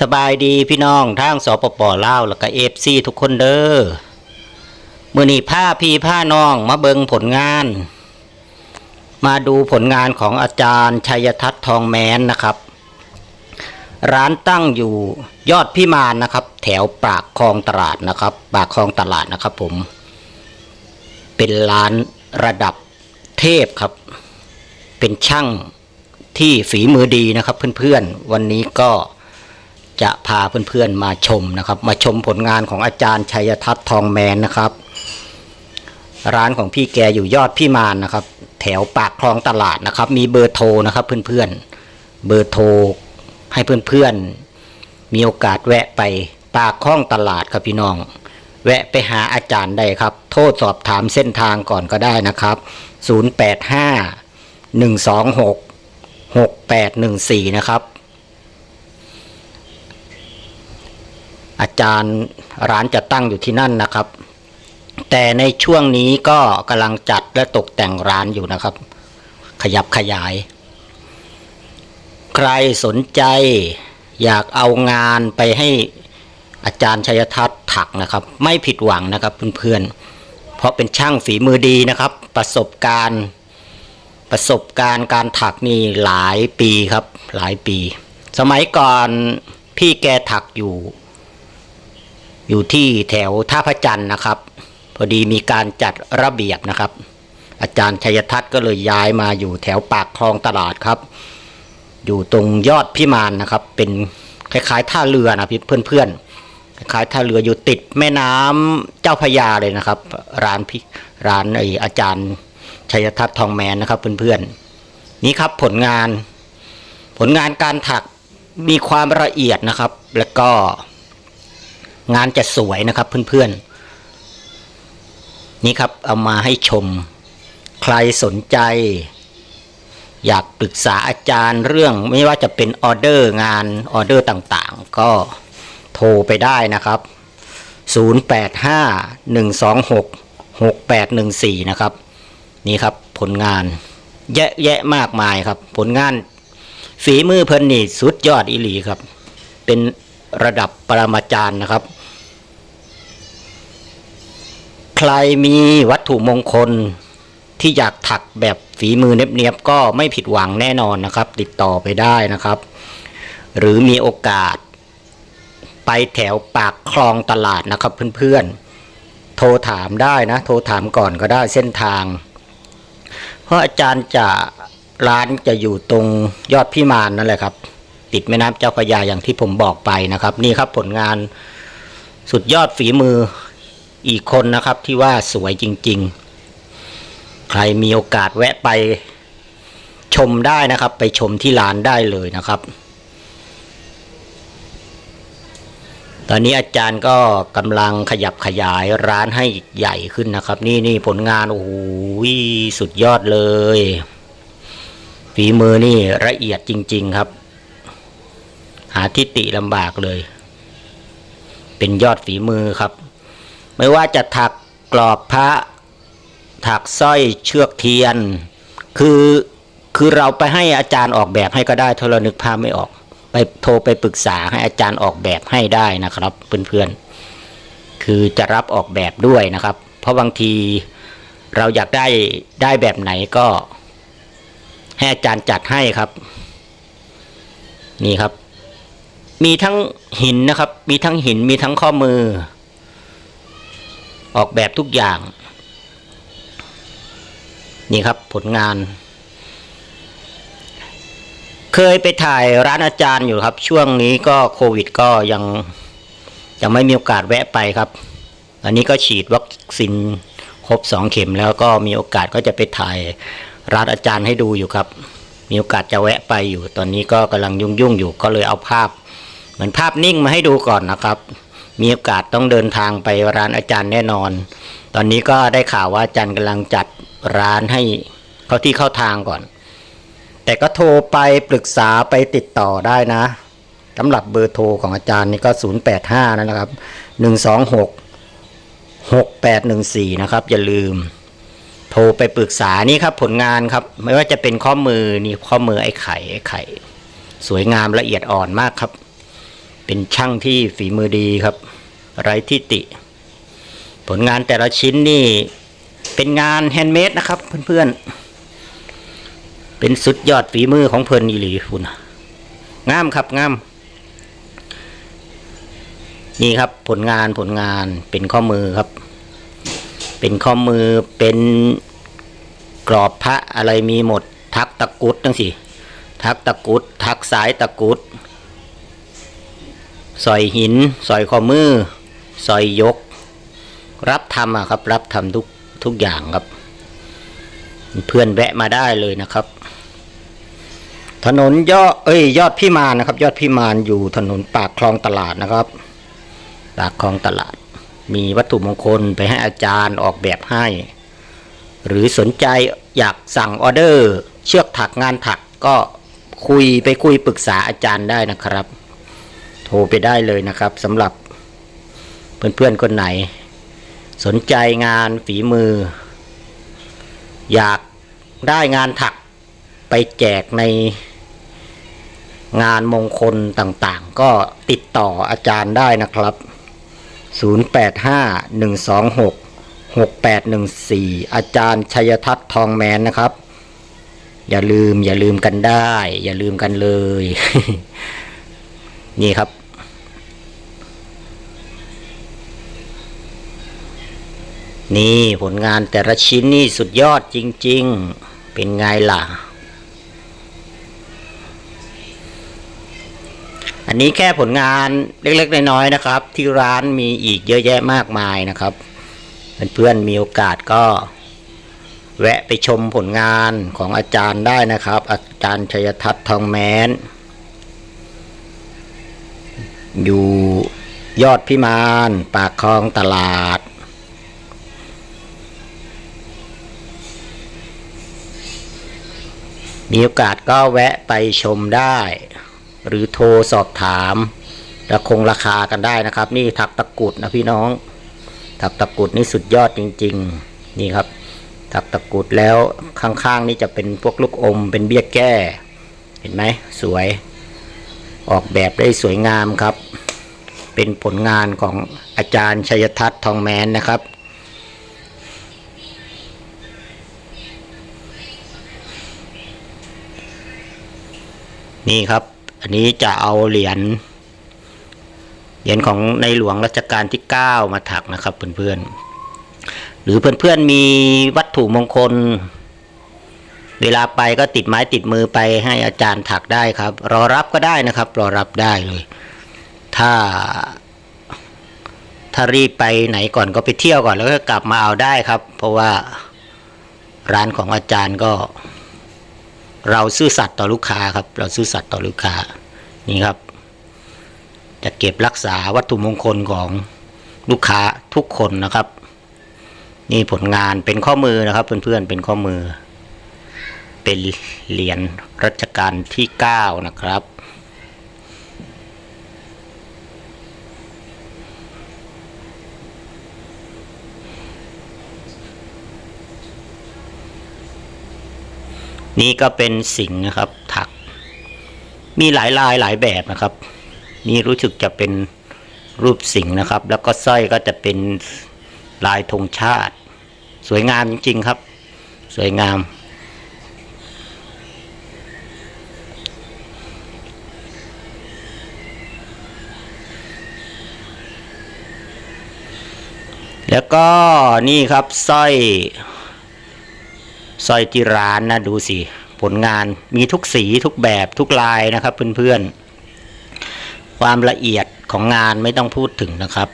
สบายดีพี่น้องทางสปปลาวแล้วก็เอฟซีทุกคนเด้อมือนี้ผ้าพี่ผ้าน้องมาเบิงผลงาน มาดูผลงานของอาจารย์ชัยทัศน์ทองแมนนะครับ ร้านตั้งอยู่ยอดพิมานนะครับ แถวปากคลองตลาดนะครับ ปากคลองตลาดนะครับ ผม เป็นร้านระดับเทพครับ เป็นช่างที่ฝีมือดีนะครับ เพื่อนๆวันนี้ก็ จะพาเพื่อนๆมาชมนะครับ มาชมผลงานของอาจารย์ชัยทัศน์ทองแมนนะครับ ร้านของพี่แกอยู่ยอดพี่มานนะครับ แถวปากคลองตลาดนะครับ มีเบอร์โทรนะครับเพื่อนๆเบอร์โทรให้เพื่อนๆมีโอกาสแวะไปปากคลองตลาดครับพี่น้อง แวะไปหาอาจารย์ได้ครับ โทษสอบถามเส้นทางก่อนก็ได้นะครับ 085 126 6814 นะครับ อาจารย์ร้านจะตั้งอยู่ที่นั่นนะครับ แต่ในช่วงนี้ก็กำลังจัดและตกแต่งร้านอยู่นะครับ ขยับขยาย ใครสนใจอยากเอางานไปให้อาจารย์ชัยทัศน์ถักนะครับ ไม่ผิดหวังนะครับเพื่อนๆ เพราะเป็นช่างฝีมือดีนะครับ ประสบการณ์ประสบการณ์การถักนี่หลายปีครับ หลายปี สมัยก่อนพี่แกถักอยู่ อยู่ที่แถวท่าพระจันทร์นะครับ พอดีมีการจัดระเบียบนะครับ อาจารย์ชัยทัศน์ก็เลยย้ายมาอยู่แถวปากคลองตลาดครับ อยู่ตรงยอดพิมานนะครับ เป็นคล้ายๆ ท่าเรือนะพี่เพื่อนๆคล้ายๆท่าเรืออยู่ติดแม่น้ำเจ้าพยาเลยนะครับ ร้านพี่ร้านไออาจารย์ชัยทัศน์ทองแมนนะครับเพื่อนๆนี่ครับผลงาน ผลงานการถักมีความละเอียดนะครับ แล้วก็ งานจะสวยนะครับเพื่อนๆ นี่ครับเอามาให้ชม ใครสนใจ อยากปรึกษาอาจารย์เรื่องไม่ว่าจะเป็นออเดอร์งานออเดอร์ต่างๆ ก็โทรไปได้นะครับ 0851266814 นะครับ นี่ครับผลงานแยะแยะมากมายครับ ผลงานฝีมือเพิ่นนี่สุดยอดอีหลีครับ เป็นระดับปรมาจารย์นะครับ ใครมีวัตถุมงคลที่อยากถักแบบฝีมือเนียบๆก็ไม่ผิดหวังแน่นอนนะครับ ติดต่อไปได้นะครับ หรือมีโอกาส ไปแถวปากคลองตลาดนะครับเพื่อนๆ โทรถามได้นะ โทรถามก่อนก็ได้เส้นทาง เพราะอาจารย์จะร้านจะอยู่ตรงยอดพิมานนั่นแหละครับ ติดแม่น้ำเจ้าพระยาอย่างที่ผมบอกไปนะครับ นี่ครับผลงานสุดยอดฝีมือ อีกคนนะครับที่ว่าสวยจริง ๆ ใครมีโอกาสแวะไปชมได้นะครับ ไปชมที่ร้านได้เลยนะครับ ตอนนี้อาจารย์ก็กำลังขยับขยายร้านให้ใหญ่ขึ้นนะครับ นี่นี่ผลงานโอ้โหสุดยอดเลย ฝีมือนี่ละเอียดจริง ๆครับ หาทิฏฐิลำบากเลย เป็นยอดฝีมือครับ ไม่ว่าจะถักกรอบพระ ถักสร้อยเชือกเทียน คือคือเราไปให้อาจารย์ออกแบบให้ก็ได้ถ้าเรานึกภาพไม่ออก ไปโทรไปปรึกษาให้อาจารย์ออกแบบให้ได้นะครับ เพื่อนๆ คือจะรับออกแบบด้วยนะครับ เพราะบางทีเราอยากได้ได้แบบไหนก็ให้อาจารย์จัดให้ครับ นี่ครับ มีทั้งหินนะครับ มีทั้งหินมีทั้งข้อมือ ออกแบบทุกอย่าง นี่ครับผลงาน เคยไปถ่ายร้านอาจารย์อยู่ครับ ช่วงนี้ก็โควิดก็ยังยังไม่มีโอกาสแวะไปครับ อันนี้ก็ฉีดวัคซีนครบสองเข็มแล้วก็มีโอกาสก็จะไปถ่ายร้านอาจารย์ให้ดูอยู่ครับ มีโอกาสจะแวะไปอยู่ ตอนนี้ก็กำลังยุ่งๆอยู่ก็เลยเอาภาพ เหมือนภาพนิ่งมาให้ดูก่อนนะครับ มีโอกาสต้องเดินทางไปร้านอาจารย์แน่นอน ตอนนี้ก็ได้ข่าวว่าอาจารย์กำลังจัดร้านให้เข้าที่เข้าทางก่อน แต่ก็โทรไปปรึกษาไปติดต่อได้นะสำหรับเบอร์โทรของอาจารย์นี่ก็ 085นั่นนะครับ 126 6814 นะครับ อย่าลืม โทรไปปรึกษานี่ครับผลงานครับ ไม่ว่าจะเป็นข้อมือนี่ข้อมือไอ้ไข่ไอ้ไข่ สวยงามละเอียดอ่อนมากครับ เป็นช่างที่ฝีมือดีครับ ไร้ที่ติ ผลงานแต่ละชิ้นนี่ เป็นงานแฮนด์เมดนะครับ เพื่อนๆ เป็นสุดยอดฝีมือของเพิ่นอีหลีคุณงามครับงาม นี่ครับผลงานผลงานเป็นข้อมือครับ เป็นข้อมือเป็นกรอบพระอะไรมีหมด ทักตะกุดทั้งสิทักตะกุด ทักสายตะกุด สอยหิน สอยข้อมือ สอยยก รับทำอะครับ รับทำทุกทุกอย่างครับ เพื่อนแวะมาได้เลยนะครับ ถนนยอดเอ้ย ยอดพิมานนะครับ ยอดพิมานอยู่ถนนปากคลองตลาดนะครับ ปากคลองตลาด มีวัตถุมงคลไปให้อาจารย์ออกแบบให้ หรือสนใจอยากสั่งออเดอร์ เชือกถักงานถักก็คุยไปคุยปรึกษาอาจารย์ได้นะครับ โทรไปได้เลยนะครับสำหรับเพื่อนๆคนไหน สนใจงานฝีมือ อยากได้งานถักไปแจกในงานมงคลต่างๆ ก็ติดต่ออาจารย์ได้นะครับ 0851266814 อาจารย์ชัยทัศน์ทองแมนนะครับ อย่าลืมอย่าลืมกันได้ อย่าลืมกันเลย นี่ครับ นี่ผลงานแต่ละชิ้นนี่สุดยอดจริง ๆ เป็นไงล่ะ อันนี้แค่ผลงานเล็กๆน้อยๆนะครับ ที่ร้านมีอีกเยอะแยะมากมายนะครับ เพื่อนๆมีโอกาสก็ แวะไปชมผลงานของอาจารย์ได้นะครับ อาจารย์ชัยทัศน์ทองแมนอยู่ยอดพิมาน ปากคลองตลาด มีโอกาสก็แวะไปชมได้ หรือโทรสอบถามราคงราคากันได้นะครับ นี่ถักตะกุดนะพี่น้อง ถักตะกุดนี่สุดยอดจริง ๆ นี่ครับ ถักตะกุดแล้วข้างๆนี่จะเป็นพวกลูกอม เป็นเบี้ยแก้ เห็นไหมสวย ออกแบบได้สวยงามครับ เป็นผลงานของอาจารย์ชัยทัศน์ทองแมนนะครับ นี่ครับ อันนี้จะเอาเหรียญเหรียญของในหลวงรัชกาลที่ 9 มาถักนะครับเพื่อนๆ หรือเพื่อนๆมีวัตถุมงคล เวลาไปก็ติดไม้ติดมือไปให้อาจารย์ถักได้ครับ รอรับก็ได้นะครับ รอรับได้เลย ถ้า ถ้ารีบไปไหนก่อนก็ไปเที่ยวก่อนแล้วก็กลับมาเอาได้ครับ เพราะว่าร้านของอาจารย์ก็ เราซื่อสัตย์ต่อลูกค้าครับ เราซื่อสัตย์ต่อลูกค้านี่ครับ จะเก็บรักษาวัตถุมงคลของลูกค้าทุกคนนะครับ นี่ผลงานเป็นข้อมือนะครับ เพื่อนๆเป็นข้อมือ เป็นเหรียญรัชกาลที่เก้านะครับ นี่ก็เป็นสิงห์นะครับถัก มีหลายลายหลายแบบนะครับ นี่รู้สึกจะเป็นรูปสิงห์นะครับ แล้วก็สร้อยก็จะเป็นลายธงชาติ สวยงามจริง ๆครับ สวยงาม แล้วก็นี่ครับสร้อย สร้อยที่ร้านนะดูสิผลงานมีทุกสีทุกแบบทุกลายนะครับเพื่อนๆ ความละเอียดของงานไม่ต้องพูดถึงนะครับ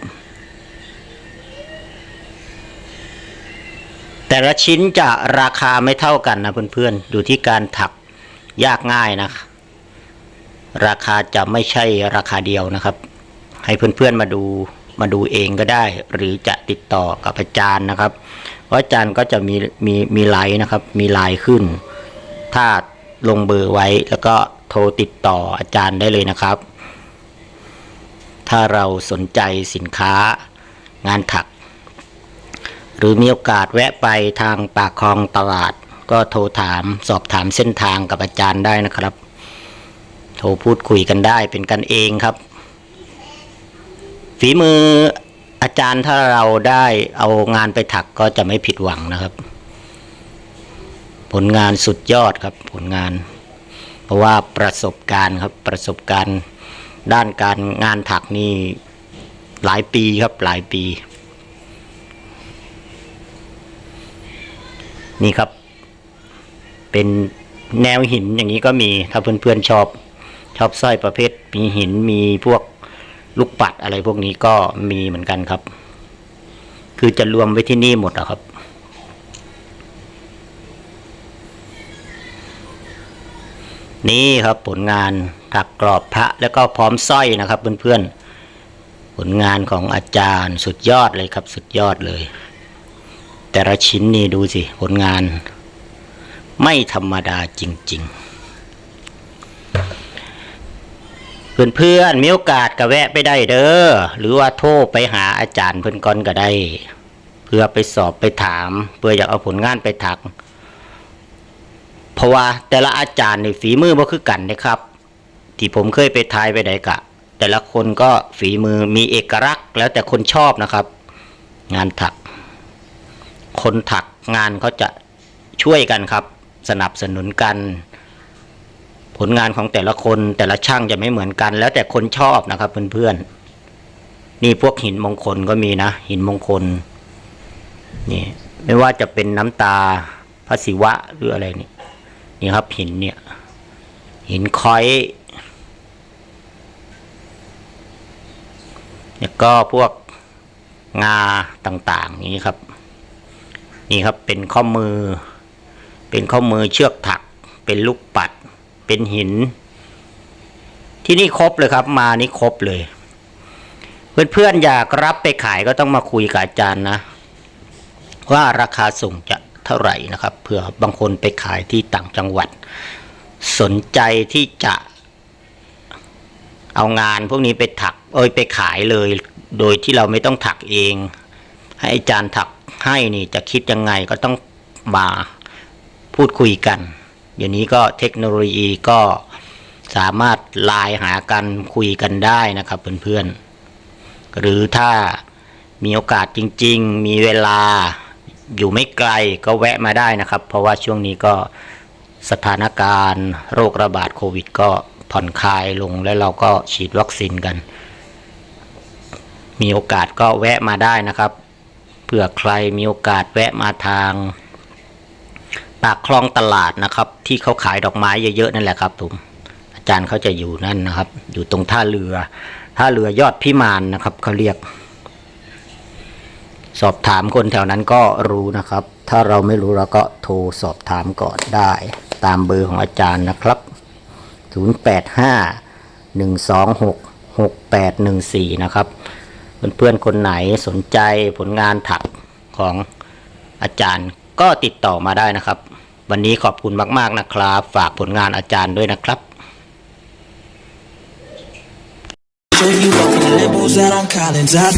แต่ละชิ้นจะราคาไม่เท่ากันนะเพื่อนๆ อยู่ที่การถักยากง่ายนะ ราคาจะไม่ใช่ราคาเดียวนะครับ ให้เพื่อนๆมาดูมาดูเองก็ได้ หรือจะติดต่อกับอาจารย์นะครับ ราะอาจารย์ก็จะมีมีมีไลน์นะครับ มีไลน์ขึ้น ถ้าลงเบอร์ไว้แล้วก็โทรติดต่ออาจารย์ได้เลยนะครับ ถ้าเราสนใจสินค้างานถัก หรือมีโอกาสแวะไปทางปากคลองตลาด ก็โทรถามสอบถามเส้นทางกับอาจารย์ได้นะครับ โทรพูดคุยกันได้เป็นกันเองครับ ฝีมือ อาจารย์ถ้าเราได้เอางานไปถักก็จะไม่ผิดหวังนะครับ ผลงานสุดยอดครับ ผลงาน เพราะว่าประสบการณ์ครับประสบการณ์ด้านการงานถักนี่หลายปีครับหลายปี นี่ครับ เป็นแนวหินอย่างนี้ก็มีถ้าเพื่อนๆชอบ ชอบสร้อยประเภท มีหินมีพวก ลูกปัดอะไรพวกนี้ก็มีเหมือนกันครับ คือจะรวมไว้ที่นี่หมดอะครับ นี่ครับผลงานถักกรอบพระแล้วก็พร้อมสร้อยนะครับเพื่อนๆ ผลงานของอาจารย์สุดยอดเลยครับ สุดยอดเลย แต่ละชิ้นนี่ดูสิผลงาน ไม่ธรรมดาจริง ๆ เพื่อนๆมีโอกาสก็แวะไปได้เด้อหรือว่าโทรไปหาอาจารย์เพื่อนก่อนก็ได้ เพื่อไปสอบไปถาม เพื่ออยากเอาผลงานไปถัก เพราะว่าแต่ละอาจารย์ในฝีมือบ่คือกันนะครับ ที่ผมเคยไปทายไปไดกะ แต่ละคนก็ฝีมือมีเอกลักษณ์ แล้วแต่คนชอบนะครับ งานถัก คนถักงานเขาจะช่วยกันครับ สนับสนุนกัน ลงานของแต่ละคนแต่ละช่างจะไม่เหมือนกัน แล้วแต่คนชอบนะครับเพื่อนๆนี่พวกหินมงคลก็มีนะ หินมงคลนี่ไม่ว่าจะเป็นน้ำตาพระศิวะหรืออะไรนี่นี่ครับหินเนี่ย หินคอยแล้วก็พวกงาต่างๆนี้ครับ นี่ครับเป็นข้อมือ เป็นข้อมือเชือกถักเป็นลูกปัด เป็นหิน ที่นี่ครบเลยครับ มานี่ครบเลย เพื่อนๆอยากรับไปขายก็ต้องมาคุยกับอาจารย์นะ ว่าราคาส่งจะเท่าไหร่นะครับเผื่อบางคนไปขายที่ต่างจังหวัด สนใจที่จะเอางานพวกนี้ไปถัก เอ้ยไปขายเลย โดยที่เราไม่ต้องถักเอง ให้อาจารย์ถักให้นี่จะคิดยังไงก็ต้องมาพูดคุยกัน เดี๋ยวนี้ก็เทคโนโลยีก็สามารถไลน์หากันคุยกันได้นะครับเพื่อนๆ หรือถ้ามีโอกาสจริง ๆ มีเวลาอยู่ไม่ไกลก็แวะมาได้นะครับ เพราะว่าช่วงนี้ก็สถานการณ์โรคระบาดโควิด ก็ผ่อนคลายลงและเราก็ฉีดวัคซีนกัน มีโอกาสก็แวะมาได้นะครับเผื่อใครมีโอกาสแวะมาทาง ปากคลองตลาดนะครับ ที่เขาขายดอกไม้เยอะๆนั่นแหละครับผมอาจารย์เขาจะอยู่นั่นนะครับ อยู่ตรงท่าเรือ ท่าเรือยอดพิมานนะครับเขาเรียก สอบถามคนแถวนั้นก็รู้นะครับ ถ้าเราไม่รู้เราก็โทรสอบถามก่อนได้ ตามเบอร์ของอาจารย์นะครับ 085 126 6814 นะครับ เพื่อนๆคนไหนสนใจผลงานถักของอาจารย์ ก็ติดต่อมาได้นะครับ วันนี้ขอบคุณมาก ๆนะครับ ฝากผลงานอาจารย์ด้วยนะครับ So you walking Lambos out on Collins. I